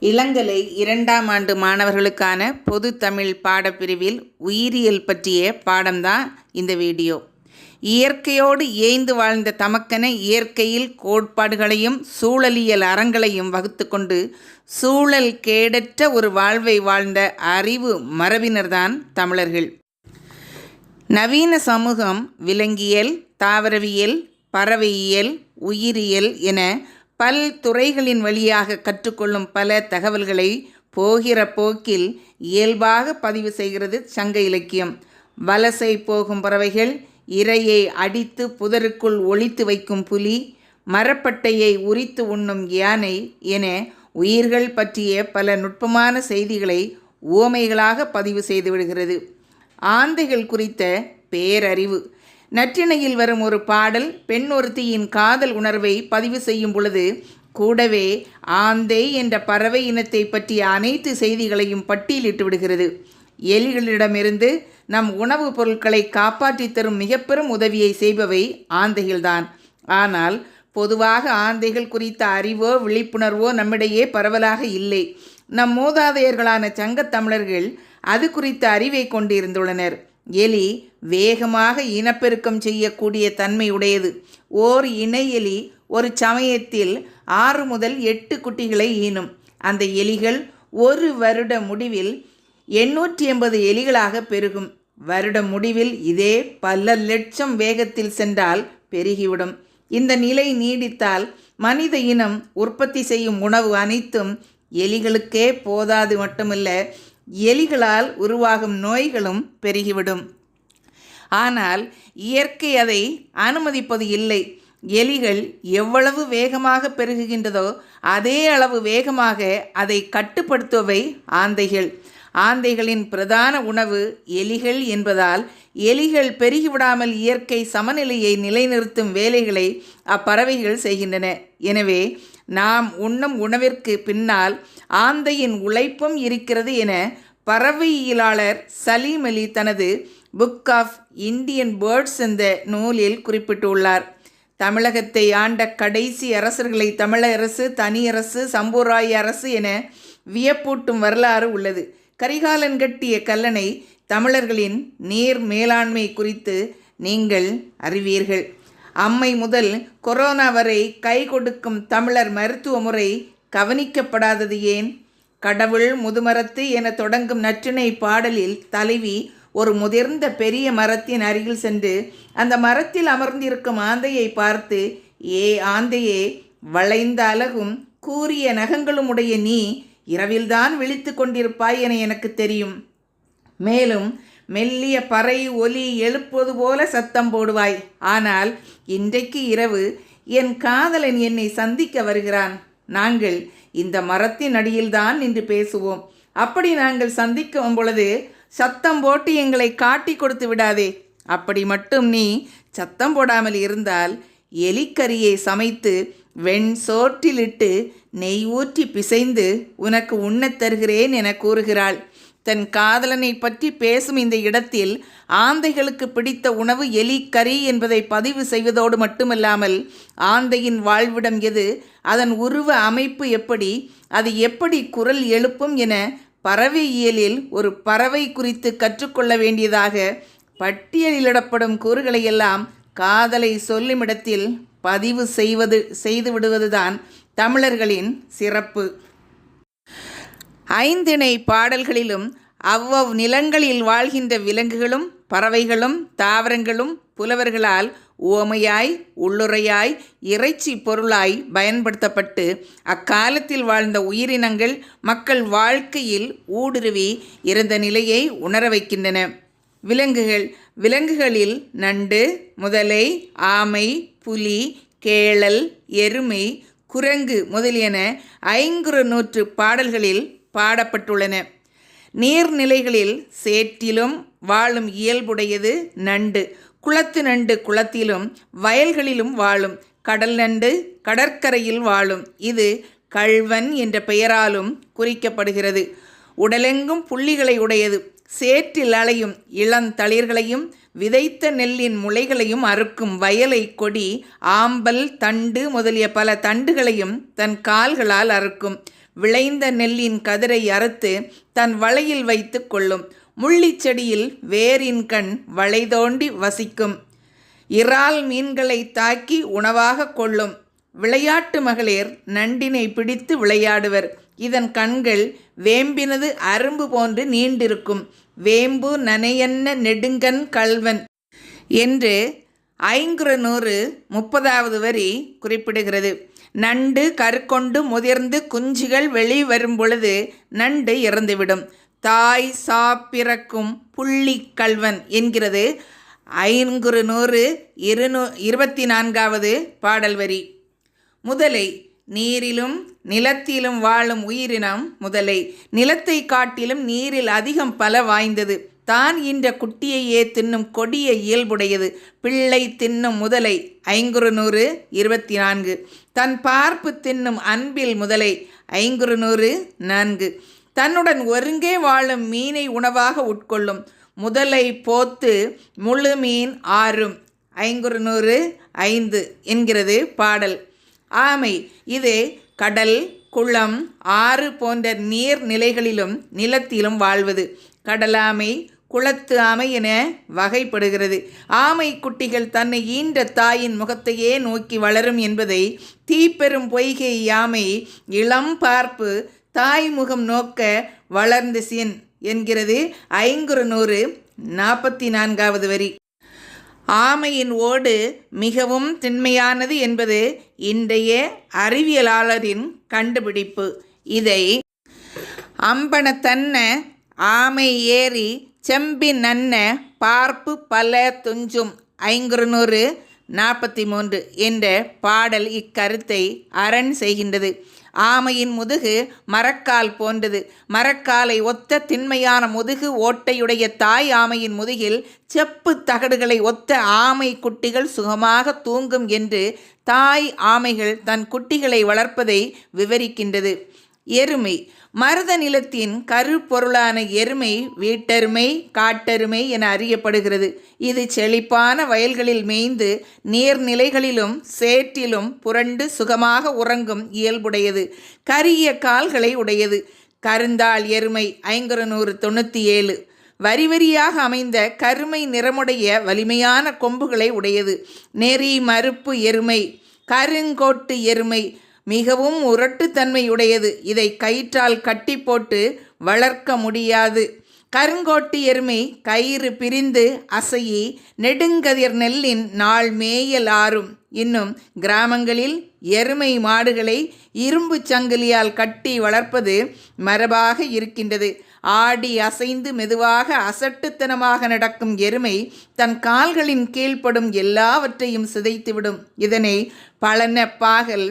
இளங்கலை இரண்டாம் ஆண்டு மாணவர்களுக்கான பொது தமிழ் பாடப்பிரிவில் உயிரியல் பற்றிய பாடம்தான் இந்த வீடியோ. இயற்கையோடு ஏய்ந்து வாழ்ந்த தமக்கென இயற்கையில் கோட்பாடுகளையும் சூழலியல் அறங்களையும் வகுத்து கொண்டு சூழல் கேடற்ற ஒரு வாழ்வை வாழ்ந்த அறிவு மரபினர்தான் தமிழர்கள். நவீன சமூகம் விலங்கியல் தாவரவியல் பறவையியல் உயிரியல் என பல் துறைகளின் வழியாக கற்றுக்கொள்ளும் பல தகவல்களை போகிற போக்கில் இயல்பாக பதிவு செய்கிறது சங்க இலக்கியம். வலசை போகும் பறவைகள் இரையை அடித்து புதருக்குள் ஒழித்து வைக்கும் புலி மரப்பட்டையை உரித்து உண்ணும் யானை என உயிர்கள் பற்றிய பல நுட்பமான செய்திகளை ஓமைகளாக பதிவு செய்து விடுகிறது. ஆந்தைகள் குறித்த பேரறிவு. நற்றிணையில் வரும் ஒரு பாடல் பெண் ஒருத்தியின் காதல் உணர்வை பதிவு செய்யும் பொழுது கூடவே ஆந்தை என்ற பறவை இனத்தை பற்றிய அனைத்து செய்திகளையும் பட்டியலிட்டு விடுகிறது. எலிகளிடமிருந்து நம் உணவுப் பொருட்களை காப்பாற்றித் தரும் மிக பெரும் உதவியை செய்பவை ஆந்தைகள்தான். ஆனால் பொதுவாக ஆந்தைகள் குறித்த அறிவோ விழிப்புணர்வோ நம்மிடையே பரவலாக இல்லை. நம் மூதாதையர்களான சங்கத் தமிழர்கள் அது குறித்த அறிவை கொண்டிருந்துள்ளனர். எலி வேகமாக இனப்பெருக்கம் செய்யக்கூடிய தன்மை உடையது ஓர் இணை எலி ஒரு சமயத்தில் ஆறு முதல் எட்டு குட்டிகளை ஈனும். அந்த எலிகள் ஒரு வருட முடிவில் எண்ணூற்றி எண்பது எலிகளாக பெருகும். வருட முடிவில் இதே பல லட்சம் வேகத்தில் சென்றால் பெருகிவிடும். இந்த நிலை நீடித்தால் மனித இனம் உற்பத்தி செய்யும் உணவு அனைத்தும் எலிகளுக்கே போதாது மட்டுமில்லை எலிகளால் உருவாகும் நோய்களும் பெருகிவிடும். ஆனால் இயற்கை அதை அனுமதிப்பது இல்லை. எலிகள் எவ்வளவு வேகமாக பெருகுகின்றதோ அதே அளவு வேகமாக அதை கட்டுப்படுத்துவை ஆந்தைகள். ஆந்தைகளின் பிரதான உணவு எலிகள் என்பதால் எலிகள் பெருகிவிடாமல் இயற்கை சமநிலையை நிலைநிறுத்தும் வேலைகளை அப்பறவைகள் செய்கின்றன. எனவே நாம் உண்ணும் உணவிற்கு பின்னால் ஆந்தையின் உழைப்பும் இருக்கிறது என பறவையியலாளர் சலீம் அலி தனது புக் ஆஃப் இந்தியன் பேர்ட்ஸ் என்ற நூலில் குறிப்பிட்டுள்ளார். தமிழகத்தை ஆண்ட கடைசி அரசர்களை தமிழரசு தனியரசு சம்பூராய அரசு என வியப்பூட்டும் வரலாறு உள்ளது. கரிகாலன் கட்டிய கல்லணை தமிழர்களின் நீர் மேலாண்மை குறித்து நீங்கள் அறிவீர்கள். அம்மை முதல் கொரோனா வரை கை கொடுக்கும் தமிழர் மருத்துவ முறை கவனிக்கப்படாதது ஏன்? கடவுள் முதுமரத்து என தொடங்கும் நற்றினை பாடலில் தலைவி ஒரு முதிர்ந்த பெரிய மரத்தின் அருகில் சென்று அந்த மரத்தில் அமர்ந்திருக்கும் ஆந்தையை பார்த்து ஏ ஆந்தையே வளைந்த அழகும் கூறிய நகங்களும் உடைய நீ இரவில்தான் விழித்து கொண்டிருப்பாய் என எனக்கு தெரியும். மேலும் மெல்லிய பறை ஒலி எழுப்புவது போல சத்தம் போடுவாய். ஆனால் இன்றைக்கு இரவு என் காதலன் என்னை சந்திக்க வருகிறான். நாங்கள் இந்த மரத்தின் அடியில்தான் நின்று பேசுவோம். அப்படி நாங்கள் சந்திக்கும் பொழுது சத்தம் போட்டு எங்களை காட்டி கொடுத்து விடாதே. அப்படி மட்டும் நீ சத்தம் போடாமல் இருந்தால் எலிக்கரியை சமைத்து வெண் சோற்றிலிட்டு நெய் ஊற்றி பிசைந்து உனக்கு உண்ணத் தருகிறேன் என கூறுகிறாள். தன் காதலனை பற்றி பேசும் இந்த இடத்தில் ஆந்தைகளுக்கு பிடித்த உணவு எலி கறி என்பதை பதிவு செய்வதோடு மட்டுமல்லாமல் ஆந்தையின் வாழ்விடம் எது அதன் உருவ அமைப்பு எப்படி அது எப்படி குரல் எழுப்பும் என பறவையியலில் ஒரு பறவை குறித்து கற்றுக்கொள்ள வேண்டியதாக பட்டியலிடப்படும் கூறுகளையெல்லாம் காதலை சொல்லுமிடத்தில் பதிவு செய்வது செய்து விடுவதுதான் தமிழர்களின் சிறப்பு. ஐந்திணை பாடல்களிலும் அவ்வவ் நிலங்களில் வாழ்கின்ற விலங்குகளும் பறவைகளும் தாவரங்களும் புலவர்களால் உவமையாய் உள்ளுரையாய் இறைச்சி பொருளாய் பயன்படுத்தப்பட்டு அக்காலத்தில் வாழ்ந்த உயிரினங்கள் மக்கள் வாழ்க்கையில் ஊடுருவி இருந்த நிலையை உணர வைக்கின்றன. விலங்குகள் விலங்குகளில் நண்டு முதலை ஆமை புலி கேளல் எருமை குரங்கு முதலியன ஐங்குறு நூற்று பாடல்களில் பாடப்பட்டுள்ளன. நீர்நிலைகளில் சேற்றிலும் வாழும் இயல்புடையது நண்டு. குளத்து நண்டு குளத்திலும் வயல்களிலும் வாழும். கடல் நண்டு கடற்கரையில் வாழும். இது கள்வன் என்ற பெயராலும் குறிக்கப்படுகிறது. உடலெங்கும் புள்ளிகளை உடையது. சேற்றில் அலையும் இளந்தளிர்களையும் விதைத்த நெல்லின் முளைகளையும் அறுக்கும் வயலை கொடி ஆம்பல் தண்டு முதலிய பல தண்டுகளையும் தன் கால்களால் அறுக்கும். விளைந்த நெல்லின் கதிரை அறுத்து தன் வலையில் வைத்து கொள்ளும். முள்ளிச் செடியில் வேரின் கண் வளை தோண்டி வசிக்கும். இறால் மீன்களை தாக்கி உணவாக கொள்ளும். விளையாட்டு மகளிர் நண்டினை பிடித்து விளையாடுவர். இதன் கண்கள் வேம்பினது அரும்பு போன்று நீண்டிருக்கும். வேம்பு நனையன்ன நெடுங்கண் கல்வன் என்று ஐங்குறுநூறு முப்பதாவது வரி குறிப்பிடுகிறது. நண்டு கருக்கொண்டு முதிர்ந்து குஞ்சுகள் வெளிவரும் பொழுது நண்டு இறந்துவிடும். தாய் சாப்பிறக்கும் புள்ளி கல்வன் என்கிறது ஐங்குறு நூறு இருநூ இருபத்தி நான்காவது பாடல் வரி முதலை நீரிலும் நிலத்திலும் வாழும் உயிரினம் முதலை. நிலத்தை காட்டிலும் நீரில் அதிகம் பல வாய்ந்தது. தான் இந்த குட்டியையே தின்னும் கொடிய இயல்புடையது. பிள்ளை தின்னும் முதலை. ஐங்குறு நூறு இருபத்தி நான்கு தன் பார்ப்பு தின்னும் அன்பில் முதலை. ஐங்குறு நூறு நான்கு. தன்னுடன் ஒருங்கே வாழும் மீனை உணவாக உட்கொள்ளும். முதலை போத்து முழு மீன் ஆறும். ஐங்குறு நூறு ஐந்து என்கிறது பாடல். ஆமை இது கடல் குளம் ஆறு போன்ற நீர்நிலைகளிலும் நிலத்திலும் வாழ்வது. கடலாமை குளத்து ஆமை என வகைப்படுகிறது. ஆமை குட்டிகள் தன்னை ஈன்ற தாயின் முகத்தையே நோக்கி வளரும் என்பதை தீப்பெரும் பொய்கை யாமை இளம் பார்ப்பு தாய் முகம் நோக்க வளர்ந்து சின் என்கிறது ஐங்குறு நூறு நாற்பத்தி நான்காவது வரி. ஆமையின் ஓடு மிகவும் திண்மையானது என்பது இன்றைய அறிவியலாளரின் கண்டுபிடிப்பு. இதை அம்பனத்தன்ன ஆமை ஏறி செம்பி நன்ன பார்ப்பு பல துஞ்சும் ஐங்குறுநூறு நாற்பத்தி மூன்று என்ற பாடல் இக்கருத்தை அரண் செய்கின்றது. ஆமையின் முதுகு மரக்கால் போன்றது. மரக்காலை ஒத்த திண்மையான முதுகு ஓட்டையுடைய தாய் ஆமையின் முதுகில் செப்பு தகடுகளை ஒத்த ஆமை குட்டிகள் சுகமாக தூங்கும் என்று தாய் ஆமைகள் தன் குட்டிகளை வளர்ப்பதை விவரிக்கின்றது. எருமை. மருத நிலத்தின் கருப்பொருளான எருமை வீட்டெருமை காட்டெருமை என அறியப்படுகிறது. இது செழிப்பான வயல்களில் மேய்ந்து நீர்நிலைகளிலும் சேற்றிலும் புரண்டு சுகமாக உறங்கும் இயல்புடையது. கரிய கால்களை உடையது. கருந்தாள் எருமை ஐங்குறுநூறு தொண்ணூற்றி ஏழு வரி வரியாக அமைந்த கருமை நிறமுடைய வலிமையான கொம்புகளை உடையது. நெறி மறுப்பு எருமை. கருங்கோட்டு எருமை. மிகவும் உரட்டுத்தன்மையுடையது. இதை கயிற்றால் கட்டி போட்டு வளர்க்க முடியாது. கருங்கோட்டு எருமை கயிறு பிரிந்து அசையி நெடுங்கதிர் நெல்லின் நாள் மேயல் ஆறும். இன்னும் கிராமங்களில் எருமை மாடுகளை இரும்பு சங்கிலியால் கட்டி வளர்ப்பது மரபாக இருக்கின்றது. ஆடி அசைந்து மெதுவாக அசட்டுத்தனமாக நடக்கும் எருமை தன் கால்களின் கீழ்ப்படும் எல்லாவற்றையும் சிதைத்துவிடும். இதனை பழன பாகல்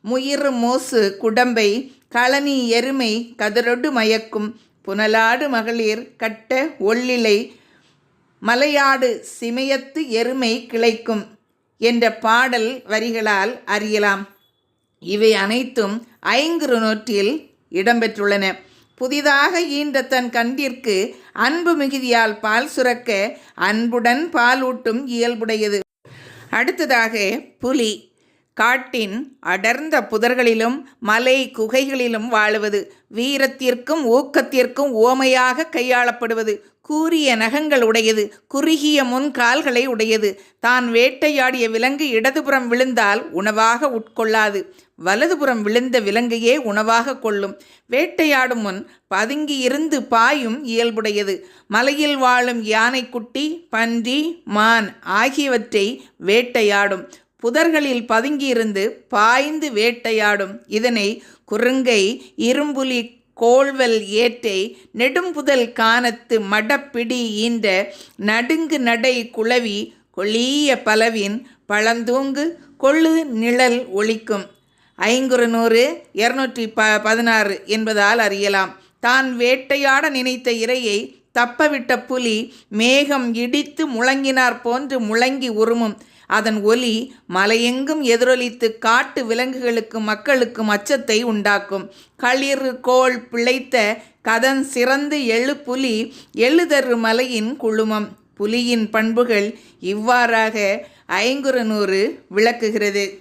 முயிறு மோசு குடம்பை களனி எருமை கதரொடு மயக்கும் புனலாடு மகளிர் கட்ட ஒள்ளிலை மலையாடு சிமயத்து எருமை கிளைக்கும் என்ற பாடல் வரிகளால் அறியலாம். இவை அனைத்தும் ஐங்குறு நூற்றில் இடம்பெற்றுள்ளன. புதிதாக ஈன்ற தன் கண்டிற்கு அன்பு மிகுதியால் பால் சுரக்க அன்புடன் பாலூட்டும் இயல்புடையது. அடுத்ததாக புலி. காட்டின் அடர்ந்த புதர்களிலும் மலை குகைகளிலும் வாழுவது வீரத்திற்கும் ஊக்கத்திற்கும் ஓமையாக கையாளப்படுவது கூரிய நகங்கள் உடையது குறுகிய முன் கால்களை உடையது. தான் வேட்டையாடிய விலங்கு இடதுபுறம் விழுந்தால் உணவாக உட்கொள்ளாது வலதுபுறம் விழுந்த விலங்கையே உணவாக கொள்ளும். வேட்டையாடும் முன் பதுங்கி இருந்து பாயும் இயல்புடையது. மலையில் வாழும் யானைக்குட்டி பன்றி மான் ஆகியவற்றை வேட்டையாடும். புதர்களில் பதுங்கியிருந்து பாய்ந்து வேட்டையாடும் இதனை குறுங்கை இரும்புலி கோள்வல் ஏற்றை நெடும்புதல் காணத்து மடப்பிடி ஈன்ற நடுங்கு நடை குளவி கொளிய பலவின் பழந்தூங்கு கொள்ளு நிழல் ஒழிக்கும். ஐங்குறு நூறு இரநூற்றி ப பதினாறு என்பதால் அறியலாம். தான் வேட்டையாட நினைத்த இரையை தப்பவிட்ட புலி மேகம் இடித்து முழங்கினார் போன்று முழங்கி உருமும் அதன் ஒலி மலையெங்கும் எதிரொலித்து காட்டு விலங்குகளுக்கும் மக்களுக்கும் அச்சத்தை உண்டாக்கும். களிறு கோள் பிழைத்த கதன் சிறந்து எழு புலி எழுதரு மலையின் குழுமம். புலியின் பண்புகள் இவ்வாறாக ஐங்குறுநூறு விளக்குகிறது.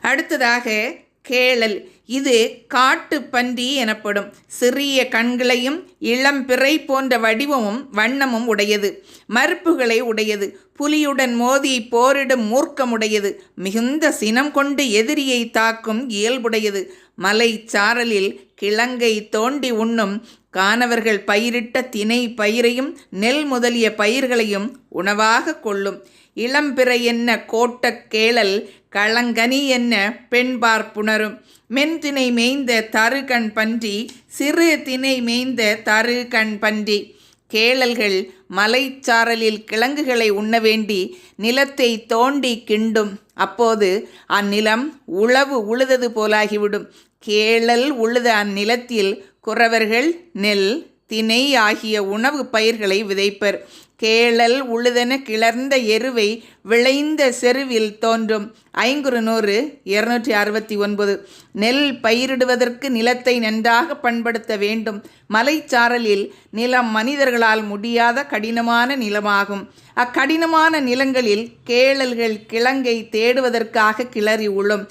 அடுத்ததாக கேளல். இது காட்டு பன்றி எனப்படும். சிறிய கண்களையும் இளம்பிறை போன்ற வடிவமும் வண்ணமும் உடையது. மறுப்புகளை உடையது. புலியுடன் மோதி போரிடும் மூர்க்கமுடையது. மிகுந்த சினம் கொண்டு எதிரியை தாக்கும் இயல்புடையது. மலை சாரலில் கிழங்கை தோண்டி உண்ணும் காணவர்கள் பயிரிட்ட தினை பயிரையும் நெல் முதலிய பயிர்களையும் உணவாக கொள்ளும். இளம்பிறை என்ன கோட்டக் கேளல். களங்கனி என்ன பெண்பார் புணரும். மென்தினை மேய்ந்த தருகண் பன்றி சிறு தினை மேய்ந்த தருகண் பன்றி. கேளல்கள் மலைச்சாரலில் கிழங்குகளை உண்ண வேண்டி நிலத்தை தோண்டி கிண்டும். அப்போது அந்நிலம் உழவு உழுதது போலாகிவிடும். கேளல் உழுத அந்நிலத்தில் குறவர்கள் நெல் தினை ஆகிய உணவு பயிர்களை விதைப்பர். கேளல் உழுதென கிளர்ந்த எருவை விளைந்த செருவில் தோன்றும். ஐங்குறு நூறு இருநூற்றி அறுபத்தி ஒன்பது. நெல் பயிரிடுவதற்கு நிலத்தை நன்றாக பண்படுத்த வேண்டும். மலைச்சாரலில் நிலம் மனிதர்களால் முடியாத கடினமான நிலமாகும். அக்கடினமான நிலங்களில் கேளல்கள் கிழங்கை தேடுவதற்காக கிளறி உழும்.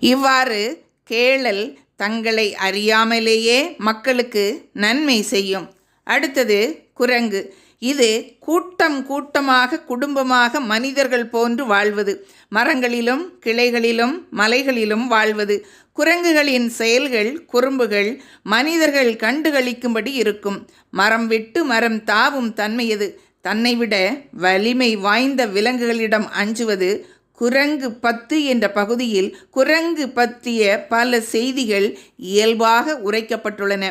இவ்வாறு கேளல் தங்களை அறியாமலேயே மக்களுக்கு நன்மை செய்யும். அடுத்தது குரங்கு. இது கூட்டம் கூட்டமாக குடும்பமாக மனிதர்கள் போன்று வாழ்வது. மரங்களிலும் கிளைகளிலும் மலைகளிலும் வாழ்வது. குரங்குகளின் செயல்கள் குறும்புகள் மனிதர்கள் கண்டுகளிக்கும்படி இருக்கும். மரம் விட்டு மரம் தாவும் தன்மையது தன்னை விட வலிமை வாய்ந்த விலங்குகளிடம் அஞ்சுவது குரங்கு பத்து என்ற பகுதியில் குரங்கு பற்றிய பல செய்திகள் இயல்பாக உரைக்கப்பட்டுள்ளன.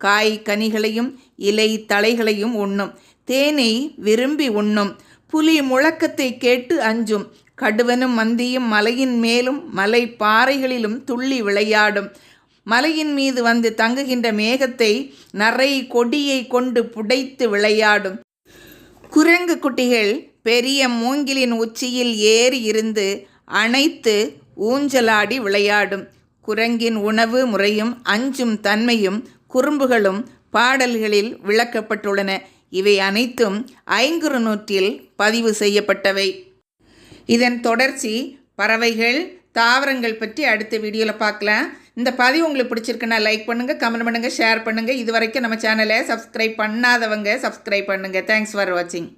காய் கனிகளையும் இலை தலைகளையும் உண்ணும். தேனை விரும்பி உண்ணும். புலி முழக்கத்தை கேட்டு அஞ்சும். கடுவனும் மந்தியும் மலையின் மேலும் மலை பாறைகளிலும் துள்ளி விளையாடும். மலையின் மீது வந்து தங்குகின்ற மேகத்தை நரை கொடியை கொண்டு புடைத்து விளையாடும். குரங்கு குட்டிகள் பெரிய மூங்கிலின் உச்சியில் ஏறி இருந்து அணைத்து ஊஞ்சலாடி விளையாடும். குரங்கின் உணவு முறையும் அஞ்சும் தன்மையும் குறும்புகளும் பாடல்களில் விளக்கப்பட்டுள்ளன. இவை அனைத்தும் ஐங்குறு நூற்றில் பதிவு செய்யப்பட்டவை. இதன் தொடர்ச்சி பறவைகள் தாவரங்கள் பற்றி அடுத்த வீடியோவில் பார்க்கலாம் இந்த பதிவு உங்களுக்கு பிடிச்சிருக்குன்னா லைக் பண்ணுங்கள் கமெண்ட் பண்ணுங்கள் ஷேர் பண்ணுங்கள் இது வரைக்கும் நம்ம சேனலை சப்ஸ்கிரைப் பண்ணாதவங்க சப்ஸ்கிரைப் பண்ணுங்கள் தேங்க்ஸ் ஃபார் வாட்சிங்